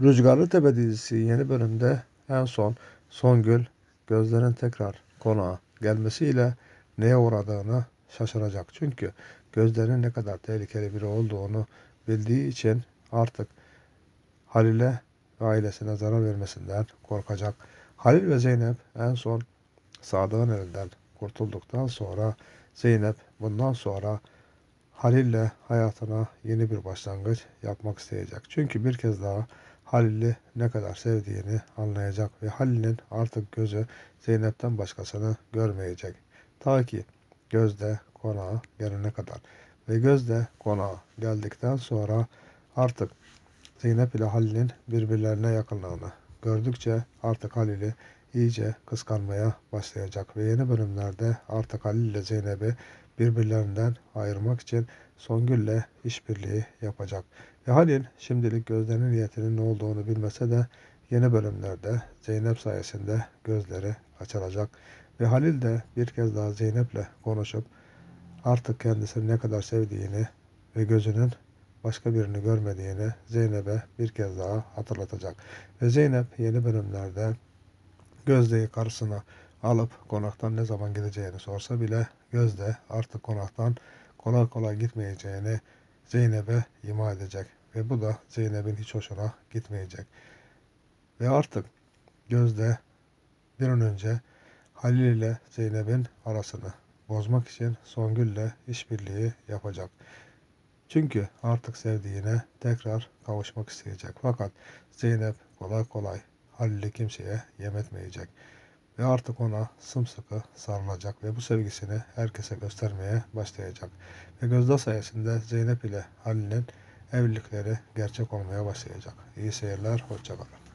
Rüzgarlı Tepe dizisi yeni bölümde en son Songül Gözde'nin tekrar konağa gelmesiyle neye uğradığını şaşıracak. Çünkü Gözde'nin ne kadar tehlikeli biri olduğunu bildiği için artık Halil'e ve ailesine zarar vermesinden korkacak. Halil ve Zeynep en son Sadık'ın elinden kurtulduktan sonra Zeynep bundan sonra Halil'le hayatına yeni bir başlangıç yapmak isteyecek. Çünkü bir kez daha Halil'i ne kadar sevdiğini anlayacak ve Halil'in artık gözü Zeynep'ten başkasını görmeyecek. Ta ki Gözde konağa gelene kadar. Ve Gözde konağa geldikten sonra artık Zeynep ile Halil'in birbirlerine yakınlığını gördükçe artık Halil'i iyice kıskanmaya başlayacak ve yeni bölümlerde artık Halil ile Zeynep'i birbirlerinden ayırmak için Songül'le işbirliği yapacak. Ve Halil şimdilik Gözde'nin niyetinin ne olduğunu bilmese de yeni bölümlerde Zeynep sayesinde gözleri açılacak. Ve Halil de bir kez daha Zeynep'le konuşup artık kendisini ne kadar sevdiğini ve gözünün başka birini görmediğini Zeynep'e bir kez daha hatırlatacak. Ve Zeynep yeni bölümlerde Gözde'yi karşısına alıp konaktan ne zaman gideceğini sorsa bile Gözde artık konaktan kolay kolay gitmeyeceğini Zeynep'e ima edecek. Ve bu da Zeynep'in hiç hoşuna gitmeyecek. Ve artık Gözde bir an önce Halil ile Zeynep'in arasını bozmak için Songül'le işbirliği yapacak. Çünkü artık sevdiğine tekrar kavuşmak isteyecek. Fakat Zeynep kolay kolay Halil'i kimseye yem etmeyecek. Ve artık ona sımsıkı sarılacak ve bu sevgisini herkese göstermeye başlayacak. Ve Gözde sayesinde Zeynep ile Halil'in evlilikleri gerçek olmaya başlayacak. İyi seyirler, hoşçakalın.